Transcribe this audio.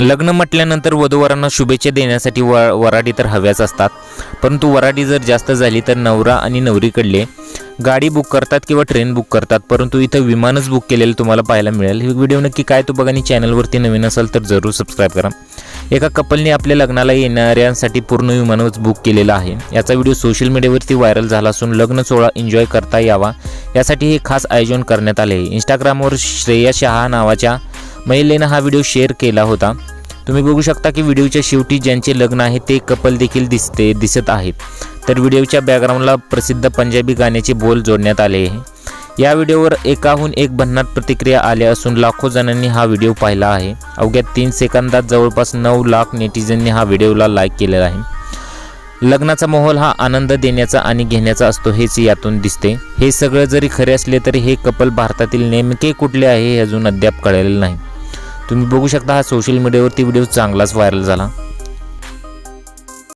लग्न म्हटल्यानंतर वधूवरांना शुभेच्छा देण्यासाठी व वराडी तर हव्याच असतात. परंतु वराडी जर जास्त झाली तर नवरा आणि नवरीकडले गाडी बुक करतात किंवा ट्रेन बुक करतात. परंतु इथं विमानच बुक केलेलं तुम्हाला पाहायला मिळेल. ही व्हिडिओ नक्की काय तो बघा आणि चॅनलवरती नवीन असाल तर जरूर सबस्क्राईब करा. एका कपलने आपल्या लग्नाला येणाऱ्यांसाठी पूर्ण विमानच बुक केलेलं आहे. याचा व्हिडिओ सोशल मीडियावरती व्हायरल झाला असून लग्न सोहळा एन्जॉय करता यावा. यासाठी हे खास आयोजन करण्यात आले आहे. इंस्टाग्रामवर श्रेया शहा नावाच्या महिलेनं हा व्हिडिओ शेअर केला होता. तुम्ही बघू शकता की व्हिडिओच्या शेवटी ज्यांचे लग्न आहे ते कपल देखील दिसते दिसत आहेत. तर व्हिडिओच्या बॅकग्राऊंडला प्रसिद्ध पंजाबी गाण्याचे बोल जोडण्यात आले आहे. या व्हिडिओवर एकाहून एक भन्नाट प्रतिक्रिया आल्या असून लाखो जणांनी हा व्हिडिओ पाहिला आहे. अवघ्या तीन सेकंदात जवळपास नऊ लाख नेटिझननी हा व्हिडिओला लाईक केलेला आहे. लग्नाचा माहोल हा आनंद देण्याचा आणि घेण्याचा असतो हेच यातून दिसते. हे सगळं जरी खरे असले तरी हे कपल भारतातील नेमके कुठले आहे हे अजून अद्याप कळलेलं नाही. तुम्ही बघू शकता हा सोशल मीडियावरती व्हिडिओ चांगलाच व्हायरल झाला.